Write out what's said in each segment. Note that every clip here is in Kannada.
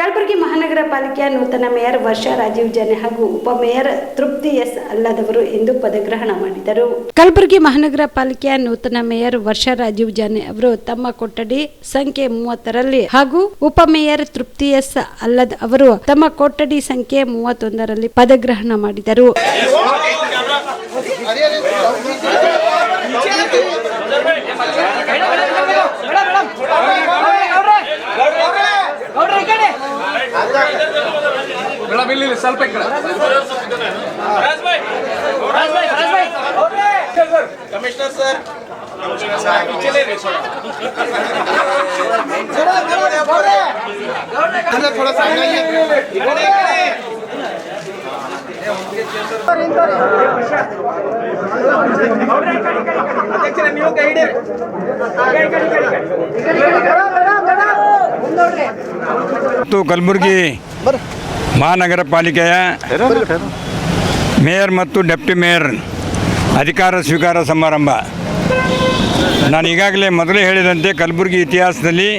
ಕಲಬುರಗಿ ಮಹಾನಗರ ಪಾಲಿಕೆಯ ನೂತನ ಮೇಯರ್ ವರ್ಷ ರಾಜೀವ್ ಜನೆ ಹಾಗೂ ಉಪಮೇಯರ್ ತೃಪ್ತಿ ಎಸ್ ಅಲ್ಲದವರು ಇಂದು ಪದಗ್ರಹಣ ಮಾಡಿದರು. ಕಲಬುರಗಿ ಮಹಾನಗರ ಪಾಲಿಕೆಯ ನೂತನ ಮೇಯರ್ ವರ್ಷ ರಾಜೀವ್ ಜಾನೆ ಅವರು ತಮ್ಮ ಕೊಠಡಿ ಸಂಖ್ಯೆ ಮೂವತ್ತರಲ್ಲಿ ಹಾಗೂ ಉಪಮೇಯರ್ ತೃಪ್ತಿ ಎಸ್ ಅಲ್ಲದ್ ಅವರು ತಮ್ಮ ಕೊಠಡಿ ಸಂಖ್ಯೆ ಮೂವತ್ತೊಂದರಲ್ಲಿ ಪದಗ್ರಹಣ ಮಾಡಿದರು. ಸ್ವಲ್ಪ ಈ ಕಡೆ कमिश्नर सर थोड़ा सा ಅಧ್ಯಕ್ಷರೇ ನೀವು ಕೈ ಹಿಡಿ ಮತ್ತು ಕಲಬುರಗಿ ಮಹಾನಗರ ಪಾಲಿಕೆಯ ಮೇಯರ್ ಮತ್ತು ಡೆಪ್ಟಿ ಮೇಯರ್ ಅಧಿಕಾರ ಸ್ವೀಕಾರ ಸಮಾರಂಭ. ನಾನು ಈಗಾಗಲೇ ಮೊದಲೇ ಹೇಳಿದಂತೆ ಕಲಬುರಗಿ ಇತಿಹಾಸದಲ್ಲಿ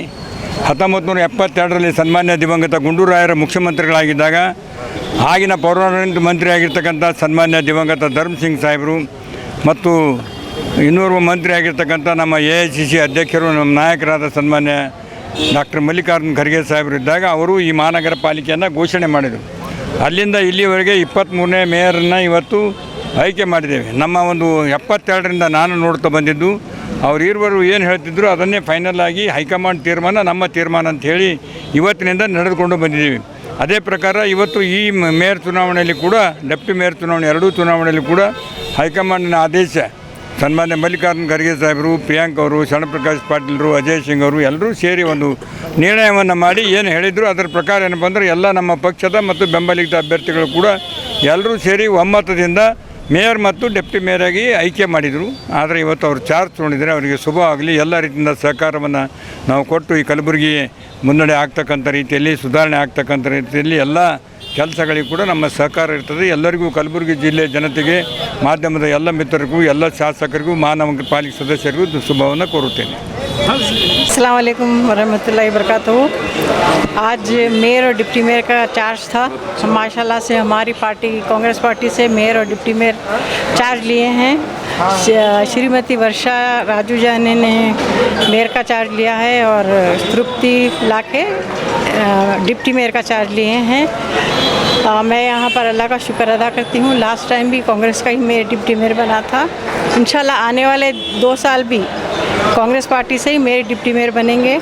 ಹತ್ತೊಂಬತ್ತು ನೂರ ಎಪ್ಪತ್ತೆರಡರಲ್ಲಿ ಸನ್ಮಾನ್ಯ ದಿವಂಗತ ಗುಂಡೂರಾಯರ ಮುಖ್ಯಮಂತ್ರಿಗಳಾಗಿದ್ದಾಗ ಆಗಿನ ಪೌರಾಡಳಿತ ಮಂತ್ರಿಯಾಗಿರ್ತಕ್ಕಂಥ ಸನ್ಮಾನ್ಯ ದಿವಂಗತ ಧರ್ಮ್ ಸಿಂಗ್ ಸಾಹೇಬರು ಮತ್ತು ಇನ್ನೋರ್ವ ಮಂತ್ರಿ ಆಗಿರ್ತಕ್ಕಂಥ ನಮ್ಮ ಎ ಐ ಸಿ ಸಿ ಅಧ್ಯಕ್ಷರು ನಮ್ಮ ನಾಯಕರಾದ ಸನ್ಮಾನ್ಯ ಡಾಕ್ಟರ್ ಮಲ್ಲಿಕಾರ್ಜುನ್ ಖರ್ಗೆ ಸಾಹೇಬರು ಇದ್ದಾಗ ಅವರು ಈ ಮಹಾನಗರ ಪಾಲಿಕೆಯನ್ನು ಘೋಷಣೆ ಮಾಡಿದರು. ಅಲ್ಲಿಂದ ಇಲ್ಲಿವರೆಗೆ ಇಪ್ಪತ್ತ್ಮೂರನೇ ಮೇಯರನ್ನು ಇವತ್ತು ಆಯ್ಕೆ ಮಾಡಿದ್ದೇವೆ. ನಮ್ಮ ಒಂದು ಎಪ್ಪತ್ತೆರಡರಿಂದ ನಾನು ನೋಡ್ತಾ ಬಂದಿದ್ದು ಅವ್ರು ಇರುವರು ಏನು ಹೇಳ್ತಿದ್ರು ಅದನ್ನೇ ಫೈನಲ್ ಆಗಿ ಹೈಕಮಾಂಡ್ ತೀರ್ಮಾನ ನಮ್ಮ ತೀರ್ಮಾನ ಅಂತ ಹೇಳಿ ಇವತ್ತಿನಿಂದ ನಡೆದುಕೊಂಡು ಬಂದಿದ್ದೀವಿ. ಅದೇ ಪ್ರಕಾರ ಇವತ್ತು ಈ ಮೇಯರ್ ಚುನಾವಣೆಯಲ್ಲಿ ಕೂಡ, ಡೆಪ್ಟಿ ಮೇಯರ್ ಚುನಾವಣೆ, ಎರಡೂ ಚುನಾವಣೆಯಲ್ಲಿ ಕೂಡ ಹೈಕಮಾಂಡಿನ ಆದೇಶ ಸನ್ಮಾನ್ಯ ಮಲ್ಲಿಕಾರ್ಜುನ್ ಖರ್ಗೆ ಸಾಹೇಬರು, ಪ್ರಿಯಾಂಕ್ ಅವರು ಶರಣಪ್ರಕಾಶ್ ಪಾಟೀಲರು, ಅಜಯ್ ಸಿಂಗ್ ಅವರು ಎಲ್ಲರೂ ಸೇರಿ ಒಂದು ನಿರ್ಣಯವನ್ನು ಮಾಡಿ ಏನು ಹೇಳಿದರು ಅದರ ಪ್ರಕಾರ ಏನಪ್ಪ ಅಂದರೆ ಎಲ್ಲ ನಮ್ಮ ಪಕ್ಷದ ಮತ್ತು ಬೆಂಬಲಿತ ಅಭ್ಯರ್ಥಿಗಳು ಕೂಡ ಎಲ್ಲರೂ ಸೇರಿ ಒಮ್ಮತದಿಂದ ಮೇಯರ್ ಮತ್ತು ಡೆಪ್ಟಿ ಮೇಯರ್ ಆಗಿ ಆಯ್ಕೆ ಮಾಡಿದರು. ಆದರೆ ಇವತ್ತು ಅವರು ಚಾರ್ಜ್ ತೊಗೊಂಡಿದ್ದಾರೆ. ಅವರಿಗೆ ಶುಭ ಆಗಲಿ. ಎಲ್ಲ ರೀತಿಯಿಂದ ಸಹಕಾರವನ್ನು ನಾವು ಕೊಟ್ಟು ಈ ಕಲಬುರಗಿ ಮುನ್ನಡೆ ಆಗ್ತಕ್ಕಂಥ ರೀತಿಯಲ್ಲಿ, ಸುಧಾರಣೆ ಆಗ್ತಕ್ಕಂಥ ರೀತಿಯಲ್ಲಿ ಎಲ್ಲ ಕೆಲಸಗಳಿಗೂ ಕೂಡ ನಮ್ಮ ಸಹಕಾರ ಇರ್ತದೆ. ಎಲ್ಲರಿಗೂ ಕಲಬುರಗಿ ಜಿಲ್ಲೆ ಜನತೆಗೆ, ಮಾಧ್ಯಮದ ಎಲ್ಲ ಮಿತ್ರರಿಗೂ, ಎಲ್ಲ ಶಾಸಕರಿಗೂ, ಮಾನವ ಪಾಲಿಕೆ ಸದಸ್ಯರಿಗೂ ಶುಭವನ್ನು ಕೋರುತ್ತೇನೆ. अस्सलाम वालेकुम वरहमतुल्लाहि वबरकातुहू आज मेयर और डिप्टी मेयर का चार्ज था। हम माशाल्लाह से हमारी पार्टी कांग्रेस पार्टी से मेयर और डिप्टी मेयर चार्ज लिए हैं। श्रीमती वर्षा राजू जाने ने मेयर का चार्ज लिया है और तृप्ति लाके डिप्टी मेयर का चार्ज लिए हैं। अ, मैं यहाँ पर अल्लाह का शुक्र अदा करती हूँ। लास्ट टाइम भी कांग्रेस का ही मेयर डिप्टी मेयर बना था। इंशाल्लाह आने वाले दो साल भी कांग्रेस पार्टी से ही मेरे डिप्टी मेयर बनेंगे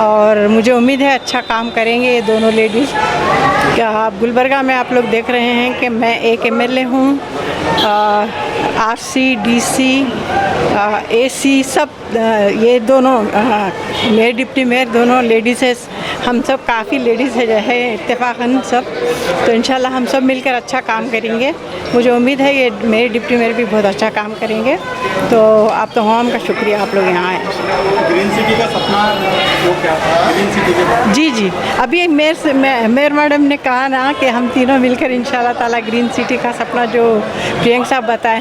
और मुझे उम्मीद है अच्छा काम करेंगे ये दोनों लेडीज़। क्या आप गुलबर्गा में आप लोग देख रहे हैं कि मैं एक एमएलए हूँ। आर सी डी सी ए सी सब ये दोनों मेयर डिप्टी मेयर दोनों लेडीज़ है। हम सब काफ़ी लेडीज़ है जो है इत्तेफाकन सब। तो इंशाल्लाह हम सब मिलकर अच्छा काम करेंगे। मुझे उम्मीद है ये मेरे डिप्टी मेयर भी बहुत अच्छा काम करेंगे। तो आप तो हम का शुक्रिया आप लोग यहाँ आए। ग्रीन सिटी का सपना वो क्या था? ग्रीन सिटी के जी जी। अभी मेयर से मेयर मैडम ने कहा ना कि हम तीनों मिलकर इन ताला ग्रीन सिटी का सपना जो प्रियंक साहब बताए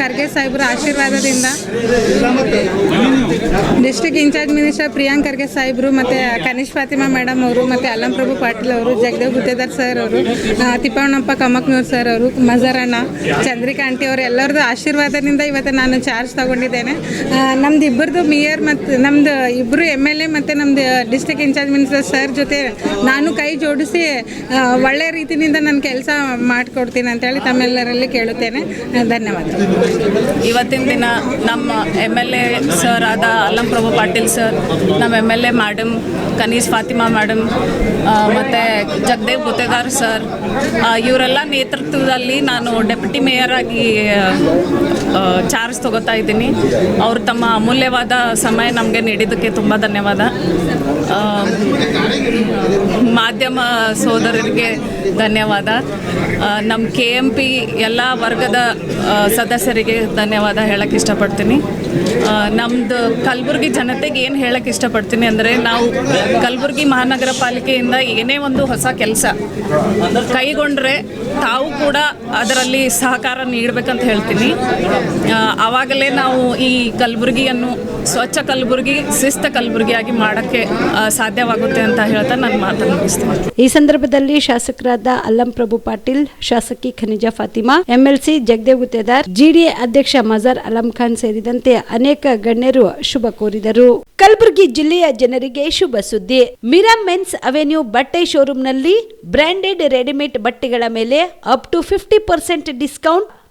ಖರ್ಗೆ ಸಾಹೇಬರ ಆಶೀರ್ವಾದದಿಂದ. District in charge minister Priyank Kharge ಸಾಹೇಬರು ಮತ್ತು ಕನಿಷ್ ಫಾತಿಮಾ ಮೇಡಮ್ ಅವರು ಮತ್ತು ಅಲ್ಲಂಪ್ರಭು ಪಾಟೀಲ್ ಅವರು, ಜಗದೇವ್ ಗುತ್ತೇದಾರ್ ಸರ್ ಅವರು ತಿಪ್ಪಣ್ಣಪ್ಪ ಕಮಕ್ನೂರ್ ಸರ್ ಅವರು, ಮಜರಣ್ಣ, ಚಂದ್ರಿಕಾ ಆಂಟಿ ಅವರು ಎಲ್ಲರದ್ದು ಆಶೀರ್ವಾದದಿಂದ ಇವತ್ತು ನಾನು ಚಾರ್ಜ್ ತಗೊಂಡಿದ್ದೇನೆ. ನಮ್ದು ಇಬ್ಬರದು ಮೇಯರ್ ಮತ್ತು ನಮ್ದು ಇಬ್ಬರು ಎಂ ಎಲ್ ಎ ಮತ್ತು ನಮ್ದು ಡಿಸ್ಟ್ರಿಕ್ಟ್ ಇನ್ಚಾರ್ಜ್ ಮಿನಿಸ್ಟರ್ ಸರ್ ಜೊತೆ ನಾನು ಕೈ ಜೋಡಿಸಿ ಒಳ್ಳೆ ರೀತಿಯಿಂದ ನಾನು ಕೆಲಸ ಮಾಡಿಕೊಡ್ತೀನಿ ಅಂತೇಳಿ ತಮ್ಮೆಲ್ಲರಲ್ಲಿ ಕೇಳುತ್ತೇನೆ. ಧನ್ಯವಾದ ಇವತ್ತಿನ ದಿನ ನಮ್ಮ ಎಂ ಎಲ್ ಎ ಸರ್ ಆದ ಅಲ್ಲಂ ಪ್ರಭು ಪಾಟೀಲ್ ಸರ್ ನಮ್ಮ M L A madam Kaneez Fatima madam ಮತ್ತು ಜಗದೇವ್ ಬುತೆಗಾರ್ ಸರ್ ಇವರೆಲ್ಲ ನೇತೃತ್ವದಲ್ಲಿ ನಾನು ಡೆಪ್ಯೂಟಿ ಮೇಯರ್ ಆಗಿ ಚಾರ್ಜ್ ತಗೋತಾ ಇದ್ದೀನಿ. ಅವರು ತಮ್ಮ ಅಮೂಲ್ಯವಾದ ಸಮಯ ನಮಗೆ ನೀಡಿದ್ದಕ್ಕೆ ತುಂಬ ಧನ್ಯವಾದ. ಮಾಧ್ಯಮ ಸೋದರರಿಗೆ ಧನ್ಯವಾದ. ನಮ್ಮ ಕೆ ಎಂ ಪಿ ಎಲ್ಲ ವರ್ಗದ ಆ, ಸದಸ್ಯರಿಗೆ ಧನ್ಯವಾದ ಹೇಳಕ್ಕೆ ಇಷ್ಟಪಡ್ತೀನಿ. ನಮ್ಮದು ಕಲಬುರಗಿ ಜನತೆಗೆ ಏನು ಹೇಳಕ್ಕೆ ಇಷ್ಟಪಡ್ತೀನಿ ಅಂದರೆ ನಾವು ಕಲಬುರಗಿ ಮಹಾನಗರ ಪಾಲಿಕೆಯಿಂದ ಏನೇ ಒಂದು ಹೊಸ ಕೆಲಸ ಕೈಗೊಂಡ್ರೆ ತಾವು ಕೂಡ ಅದರಲ್ಲಿ ಸಹಕಾರ ನೀಡಬೇಕಂತ ಹೇಳ್ತೀನಿ. ಆವಾಗಲೇ ನಾವು ಈ ಕಲಬುರಗಿಯನ್ನು ಸ್ವಚ್ಛ ಕಲಬುರಗಿ, ಶಿಸ್ತ ಕಲಬುರಗಿಯಾಗಿ ಮಾಡೋಕ್ಕೆ ಸಾಧ್ಯವಾಗುತ್ತೆ ಅಂತ ಹೇಳ್ತಾ ನಾನು ಮಾತನ್ನು ಮುಗಿಸ್ತೀನಿ. ಈ ಸಂದರ್ಭದಲ್ಲಿ ಶಾಸಕರಾದ ಅಲ್ಲಂ ಪ್ರಭು ಪಾಟೀಲ್, ಶಾಸಕಿ ಖನಿಜಾ ಫಾತಿಮಾ, ಎಂಎಲ್ಸಿ ಜಗದೇವ್ ಗುತ್ತೇದಾರ್ ಜಿಡಿಎ ಅಧ್ಯಕ್ಷ ಮಜರ್ ಅಲಂ ಖಾನ್ ಸೇರಿದಂತೆ ಅನೇಕ ಗಣ್ಯರು ಶುಭ ಕೋರಿದರು. ಕಲಬುರಗಿ ಜಿಲ್ಲೆಯ ಜನರಿಗೆ ಶುಭ ಸುದ್ದಿ. ಮಿರಾ ಮೆನ್ಸ್ ಅವೆನ್ಯೂ ಬಟ್ಟೆ ಶೋರೂಮ್ನಲ್ಲಿ ಬ್ರಾಂಡೆಡ್ ರೆಡಿಮೇಡ್ ಬಟ್ಟೆಗಳ ಮೇಲೆ up to fifty percent discount